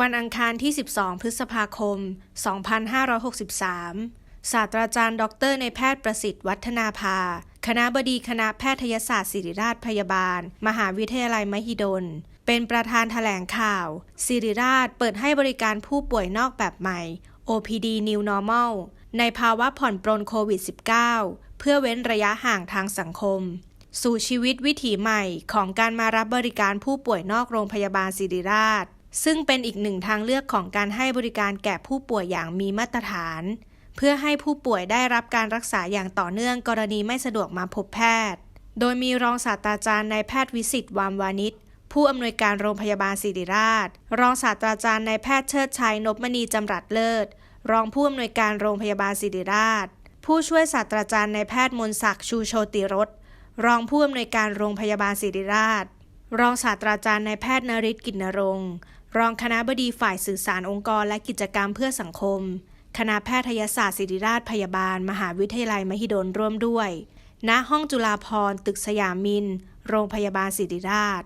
วันอังคารที่ 12 พฤษภาคม 2563 ศาสตราจารย์ดอกเตอรในแพทย์ประสิทธิ์วัฒนาภา คณะบดีคณะแพทยศาสตร์ศิริราชพยาบาล มหาวิทยาลัยมหิดล เป็นประธานแถลงข่าว ศิริราชเปิดให้บริการผู้ป่วยนอกแบบใหม่ OPD New Normal ในภาวะผ่อนปรนโควิด -19 เพื่อเว้นระยะห่างทางสังคม สู่ชีวิตวิถีใหม่ของการมารับบริการผู้ป่วยนอกโรงพยาบาลศิริราช ซึ่งเป็นอีกหนึ่งทางเลือกของการให้บริการแก่ผู้ป่วยอย่างมีมาตรฐาน เพื่อให้ผู้ป่วยได้รับการรักษาอย่างต่อเนื่องกรณีไม่สะดวกมาพบแพทย์ โดยมีรองศาสตราจารย์นายแพทย์วิสิตวามวานิชผู้อำนวยการโรงพยาบาลศิริราช รองศาสตราจารย์นายแพทย์เชิดชัยนพมณีจำรัดเลิศ รองผู้อำนวยการโรงพยาบาลศิริราช ผู้ช่วยศาสตราจารย์นายแพทย์มนศักดิ์ชูโชติรสรองผู้อำนวยการโรงพยาบาลศิริราช รองศาสตราจารย์นายแพทย์นริศกิจนรงค์ รองคณะบดีฝ่ายสื่อสารองค์กรและกิจกรรมเพื่อสังคม คณะแพทยศาสตร์ศิริราชพยาบาล มหาวิทยาลัยมหิดลร่วมด้วย ณห้องจุฬาภรณ์ตึกสยามิน โรงพยาบาลศิริราช